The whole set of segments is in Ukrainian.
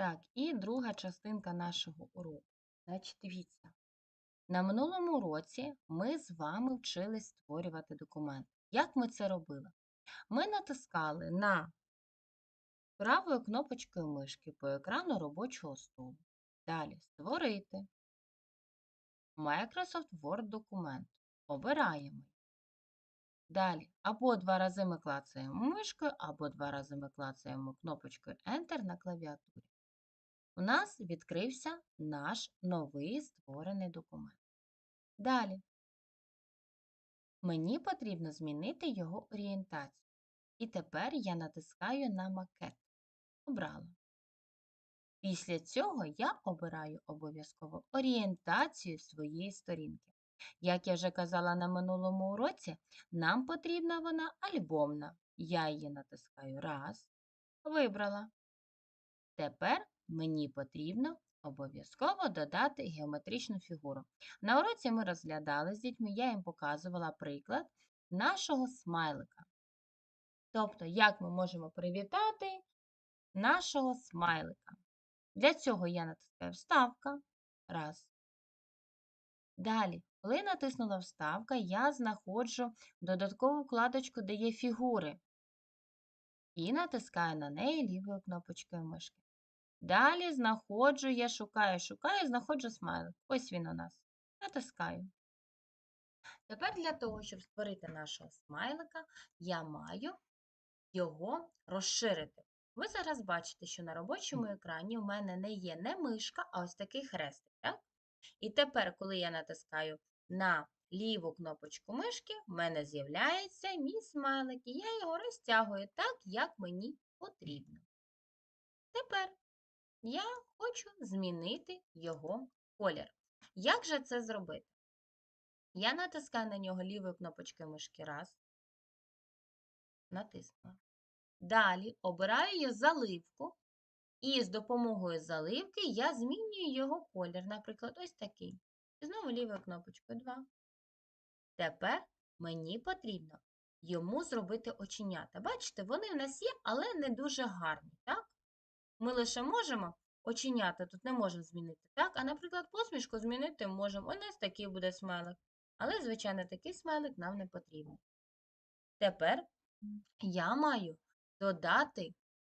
Так, і друга частинка нашого уроку. Значить, дивіться. На минулому уроці ми з вами вчились створювати документ. Як ми це робили? Ми натискали на правою кнопочкою мишки по екрану робочого столу. Далі Створити. Microsoft Word документ. Обираємо. Далі або два рази ми клацаємо мишкою, або два рази ми клацаємо кнопочкою Enter на клавіатурі. У нас відкрився наш новий створений документ. Далі. Мені потрібно змінити його орієнтацію. І тепер я натискаю на макет. Обрала. Після цього я обираю обов'язково орієнтацію своєї сторінки. Як я вже казала на минулому уроці, нам потрібна вона альбомна. Я її натискаю раз, вибрала. Тепер мені потрібно обов'язково додати геометричну фігуру. На уроці ми розглядали з дітьми, я їм показувала приклад нашого смайлика. Тобто, як ми можемо привітати нашого смайлика. Для цього я натискаю вставка. Раз. Далі, коли натиснула вставка, я знаходжу додаткову вкладочку, де є фігури. І натискаю на неї лівою кнопочкою мишки. Далі знаходжу, я шукаю, шукаю, знаходжу смайлик. Ось він у нас. Натискаю. Тепер для того, щоб створити нашого смайлика, я маю його розширити. Ви зараз бачите, що на робочому екрані у мене не є не мишка, а ось такий хрестик. Так? І тепер, коли я натискаю на ліву кнопочку мишки, в мене з'являється мій смайлик, і я його розтягую так, як мені потрібно. Тепер я хочу змінити його колір. Як же це зробити? Я натискаю на нього лівою кнопочкою мишки раз, натиснула. Далі обираю я заливку, і з допомогою заливки я змінюю його колір, наприклад, ось такий. І знову лівою кнопочкою 2. Тепер мені потрібно йому зробити оченята. Бачите, вони в нас є, але не дуже гарні. так? Ми лише можемо оченята тут не можемо змінити, так? А, наприклад, посмішку змінити можемо. Ось такий буде смайлик. Але, звичайно, такий смайлик нам не потрібен. Тепер я маю додати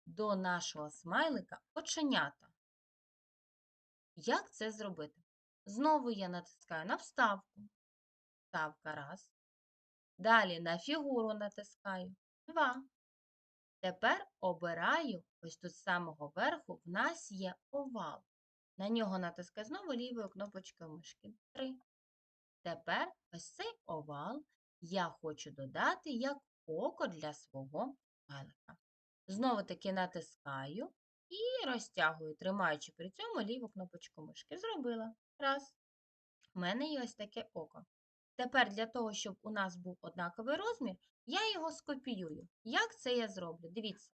до нашого смайлика оченята. Як це зробити? Знову я натискаю на вставку. Вставка раз. Далі на фігуру натискаю два. Тепер обираю ось тут з самого верху в нас є овал. На нього натискаю знову лівою кнопочкою мишки 3. Тепер ось цей овал я хочу додати як око для свого смайлика. Знову таки натискаю і розтягую, тримаючи при цьому ліву кнопочку мишки. Зробила. Раз. У мене є ось таке око. Тепер для того, щоб у нас був однаковий розмір, я його скопіюю. Як це я зроблю? Дивіться.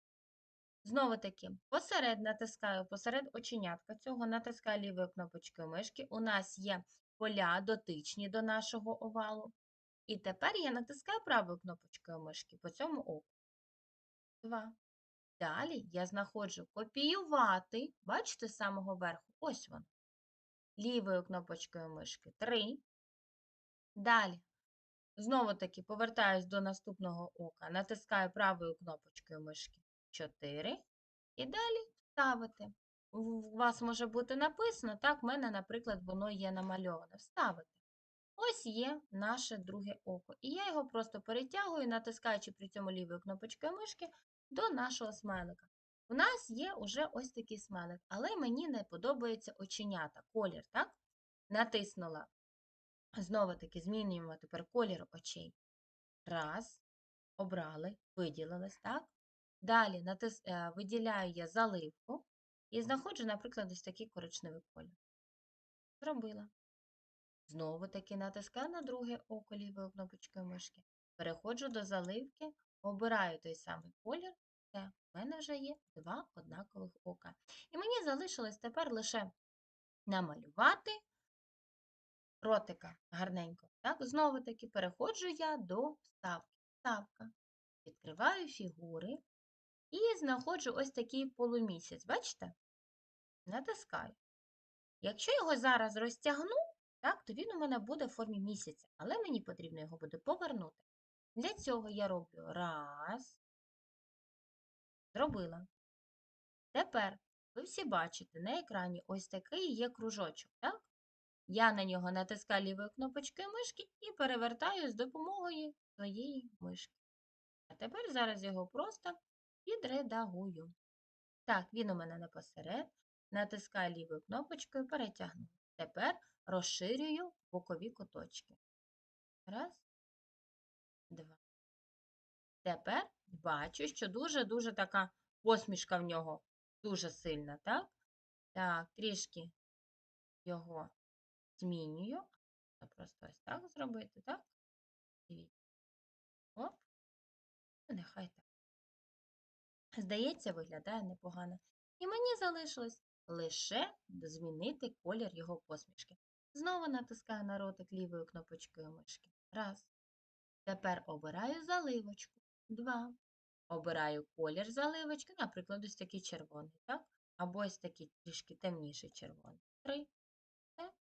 Знову таки, посеред натискаю, посеред оченятка цього натискаю лівою кнопочкою мишки. У нас є поля дотичні до нашого овалу. І тепер я натискаю правою кнопочкою мишки по цьому оку. Два. Далі я знаходжу копіювати, бачите, з самого верху, ось воно. Лівою кнопочкою мишки 3. Далі, знову таки, повертаюсь до наступного ока, натискаю правою кнопочкою мишки 4. І далі ставити. У вас може бути написано, так, в мене, наприклад, воно є намальоване. Вставити. Ось є наше друге око. І я його просто перетягую, натискаючи при цьому лівою кнопочкою мишки до нашого смайлика. У нас є вже ось такий смайлик, але мені не подобається оченята, колір, так? Натиснула. Знову таки змінюємо тепер колір очей. Раз, обрали, виділилось, так? Далі натис... Е, виділяю я заливку і знаходжу, наприклад, ось такий коричневий колір. Зробила. Знову таки натискаю на друге око лівою кнопочкою мишки. Переходжу до заливки, обираю той самий колір, все, в мене вже є два однакових ока. І мені залишилось тепер лише намалювати ротика гарненько. Так? Знову таки переходжу я до вставки. Вставка. Відкриваю фігури і знаходжу ось такий полумісяць. Бачите? натискаю. Якщо його зараз розтягну, так, то він у мене буде в формі місяця, але мені потрібно його буде повернути. Для цього я роблю раз, зробила. Тепер ви всі бачите на екрані ось такий є кружочок, так? Я на нього натискаю лівою кнопочкою мишки і перевертаю з допомогою своєї мишки. А тепер зараз його просто підредагую. Так, він у мене не посеред. Натискаю лівою кнопочкою перетягну. Тепер розширюю бокові куточки. Раз, два. Тепер бачу, що дуже-дуже така посмішка в нього дуже сильна, так? Так, трішки його змінюю. Просто ось так зробити, так? Дивіться. Оп. Нехай так. Здається, виглядає непогано. І мені залишилось лише змінити колір його посмішки. Знову натискаю на ротик лівою кнопочкою мишки. Раз. Тепер обираю заливочку. Два. Обираю колір заливочки, наприклад, ось такий червоний, так? Або ось такий трішки темніший червоний. Три.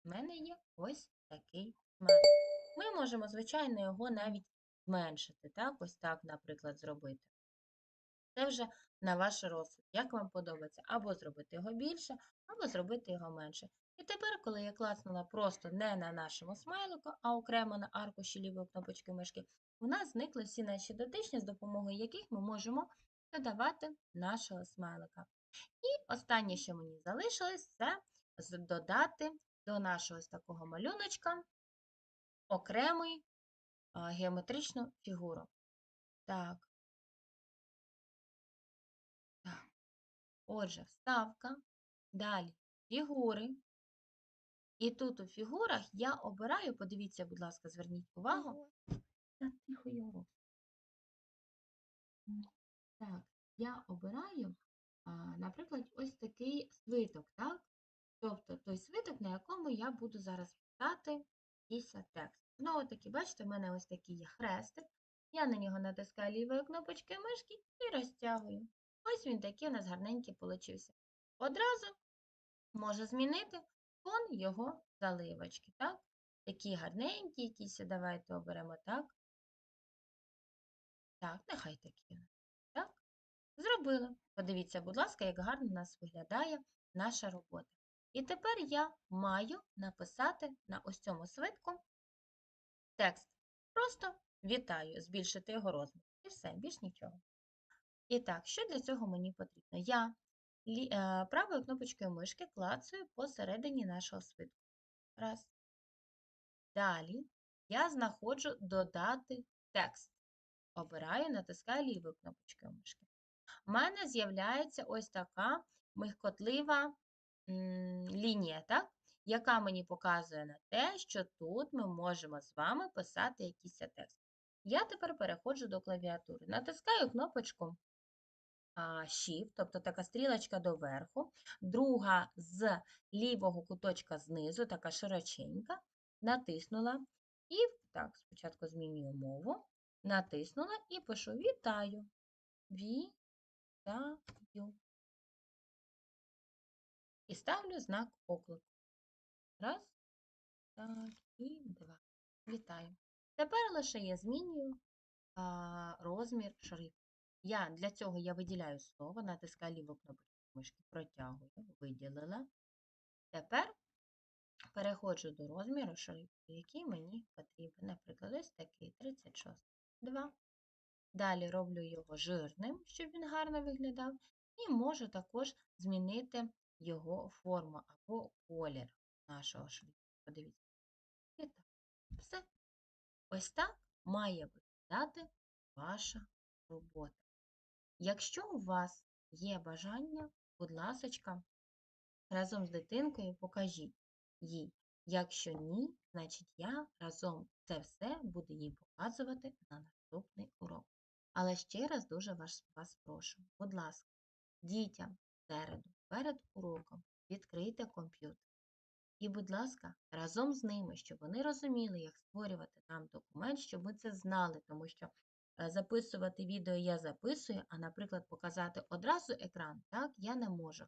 В мене є ось такий смайлик. Ми можемо, звичайно, його навіть зменшити, так? Ось так, наприклад, зробити. Це вже на ваш розсуд, як вам подобається, або зробити його більше, або зробити його менше. І тепер, коли я клацнула просто не на нашому смайлику, а окремо на аркуші лівої кнопочки мишки, у нас зникли всі наші дотичні, з допомогою яких ми можемо додавати нашого смайлика. І останнє, що мені залишилось, це додати до нашого ось такого малюночка окремий геометричну фігуру. Так. Так. Отже, вставка, далі фігури. І тут у фігурах я обираю, подивіться, будь ласка, зверніть увагу. Та тихо його. Так, я обираю, наприклад, ось такий свиток, так? Тобто той свиток, на якому я буду зараз писати якийсь текст. Знову таки, бачите, в мене ось такий є хрестик. Я на нього натискаю лівою кнопочкою мишки і розтягую. Ось він такий у нас гарненький получився. Одразу можу змінити фон його заливочки, так? Такі гарненькі якісь, давайте оберемо так. Так, нехай такі. Так? Зробила. Подивіться, будь ласка, як гарно у нас виглядає наша робота. І тепер я маю написати на ось цьому свитку текст. Просто вітаю, збільшити його розмір. І все, більш нічого. І так, що для цього мені потрібно? Я е, правою кнопочкою мишки клацаю посередині нашого свитку. Раз. Далі я знаходжу додати текст. Обираю, натискаю лівою кнопочкою мишки. У мене з'являється ось така мигкотлива лінія, так? яка мені показує на те, що тут ми можемо з вами писати якийсь текст. Я тепер переходжу до клавіатури. Натискаю кнопочку Shift, тобто така стрілочка доверху, друга з лівого куточка знизу, така широченька, натиснула. І так, спочатку змінюю мову, натиснула і пишу Вітаю. Вітаю. І ставлю знак оклику. Раз, так, і два. Вітаю. Тепер лише я змінюю а, розмір шрифту. Я, для цього я виділяю слово, натискаю ліву кнопочку мишки, протягую, виділила. Тепер переходжу до розміру шрифту, який мені потрібен. Наприклад, ось такий 36. 2. Далі роблю його жирним, щоб він гарно виглядав. І можу також змінити його форму або колір нашого шрифту. Подивіться. І так. Все. Ось так має виглядати ваша робота. Якщо у вас є бажання, будь ласочка, разом з дитинкою покажіть їй. Якщо ні, значить я разом це все буду їй показувати на наступний урок. Але ще раз дуже вас, вас прошу, будь ласка, дітям середу, перед уроком відкрийте комп'ютер. І, будь ласка, разом з ними, щоб вони розуміли, як створювати нам документ, щоб ми це знали, тому що е, записувати відео я записую, а, наприклад, показати одразу екран, так, я не можу.